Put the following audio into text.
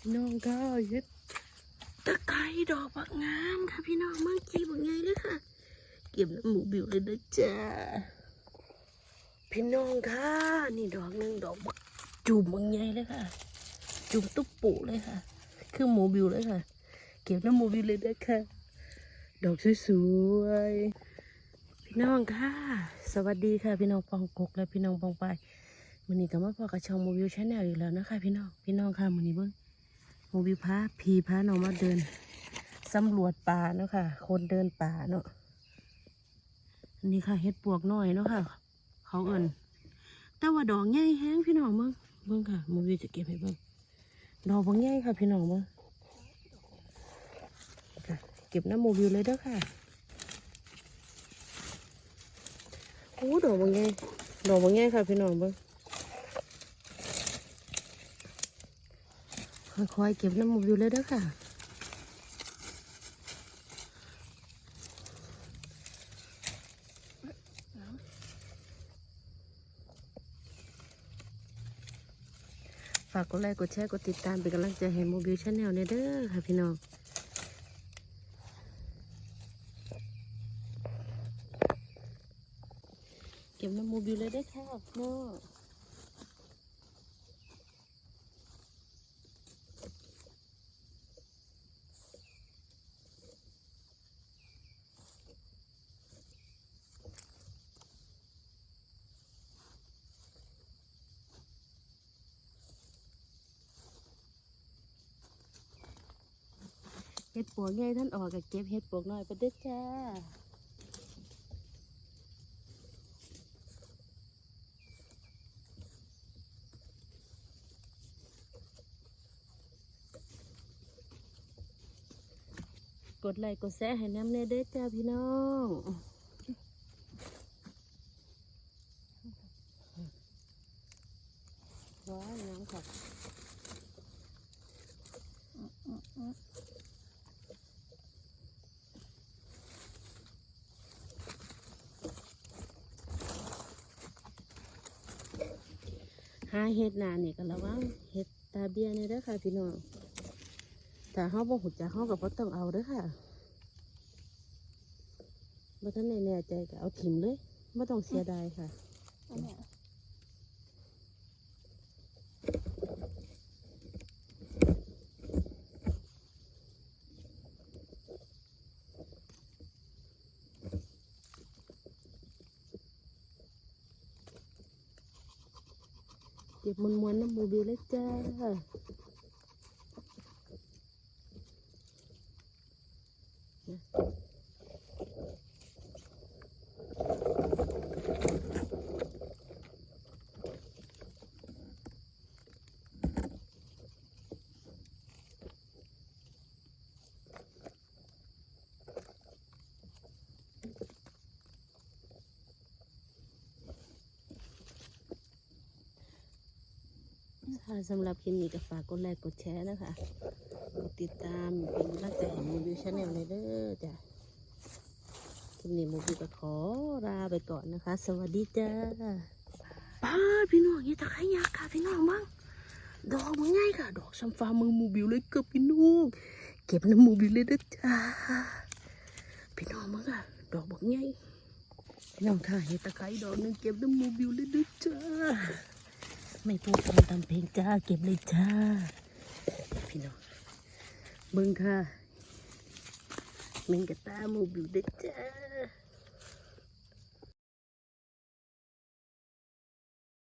พี่น้องก็เฮ็ดตะไคร้ดอกบักงามค่ะพี่น้องมังกี้บักไงเลยค่ะ เก็บน้ำหมูบิวเลยนะจ๊ะพี่น้องค่ะนี่ดอกหนึ่งดอกบักจุ่มบักไงเลยค่ะ จุ่มตุ๊บปุเลยค่ะ คือหมูบิวเลยค่ะ เก็บน้ำหมูบิวเลยนะค่ะ ดอกสวยๆพี่น้องค่ะ สวัสดีค่ะ พี่น้องปองกกและพี่น้องปองไปายวันนี้ก็มาพอกับช่องโมบิวชาแนลอีกแล้วนะคะ พี่น้องพี่น้องค่ะวันนี้เบิ้ง โมบิพาพีพาน้องมาเดินสำรวจป่าเนาะค่ะ คนเดินป่าเนาะอันนี้ค่ะเฮ็ดปวกน้อยเนาะค่ะ เขาเอินแต่ว่าดอกใหญ่แห้งพี่น้องเบิ้งเบิ้งค่ะโมบิจะเก็บให้เบิ้งดอกบางใหญ่ค่ะพี่น้องเบิ้งเก็บน้ำโมบิวเลยเด้อค่ะโอ้ดอกบางแง่ดอกบางแง่ค่ะพี่น้องเบิ้ง ค่อยๆเก็บน้ำมูกอยู่เลยเด้อค่ะฝากกดไลค์กดแชร์กดติดตามเป็นกำลังใจให้โมบิลชาแนลเนี่ยเด้อค่ะพี่น้องเก็บน้ำมูบิวเลยได้อค่ะเน ฮ็ดปวกใหญ่ท่านออกกับเก็บเฮ็ดปวกน้อยไปเด้อจ้ากดไลค์กดแชร์ให้น้ำเนเด้อจ้าพี่น้องว้าวน้ำค่ะหาเฮ็ดนานี่ก็ระวังเฮ็ดตาเบียเนี่ยเด้อค่ะ พี่น้องถ้าเฮาบ่หูจักเฮาก็บ่ต้องเอาเด้อค่ะบ่ทันแน่ใจก็เอาถิ่มเลยบ่ต้องเสียดายค่ะ อันเนี้ย เก็บมวนมวนน้ำหมูบิวเลยจ้า ค่ะสำหรับคลิปนี้ก็ฝากกดไลค์กดแชร์นะคะ กดติดตามเป็นกำลังใจให้มูบิวชาแนลเลยเด้อจ้ะคลิปนี้มูบิวก็ขอลาไปก่อนนะคะ สวัสดีจ้าป้าพี่น้องอย่ตะไคร้ยักษ์ค่ะพี่น้องบ้างดอกมันง่ายค่ะ ดอกชัมฟ้ามือมูบิวเลยเกือบพี่น้องเก็บน้ำมูบิวเลยเด้อจ้าพี่น้องมั้งค่ะดอกบอกง่ายพี่น้องค่ะเห็ดตะไคร้ดอกนึงเก็บน้ำมูบิวเลยเด้อจ้า ไม่พูดตามตามเพลงจ้าเก็บเลยจ้า พี่น้องเบิ่งค่ะเมงกะตาโมูบิวเด้จ้า